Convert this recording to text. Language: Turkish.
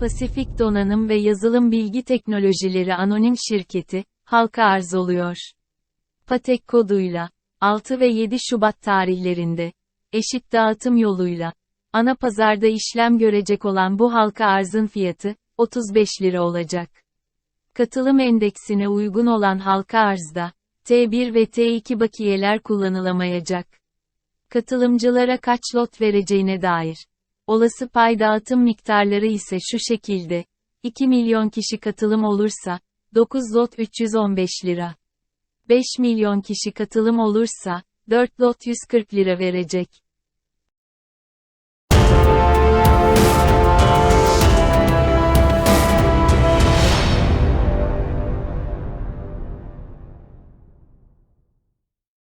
Pasifik Donanım ve Yazılım Bilgi Teknolojileri Anonim Şirketi, halka arz oluyor. Patek koduyla, 6 ve 7 Şubat tarihlerinde, eşit dağıtım yoluyla, ana pazarda işlem görecek olan bu halka arzın fiyatı, 35 lira olacak. Katılım endeksine uygun olan halka arzda, T1 ve T2 bakiyeler kullanılamayacak. Katılımcılara kaç lot vereceğine dair. Olası pay dağıtım miktarları ise şu şekilde. 2 milyon kişi katılım olursa, 9 lot 315 lira. 5 milyon kişi katılım olursa, 4 lot 140 lira verecek.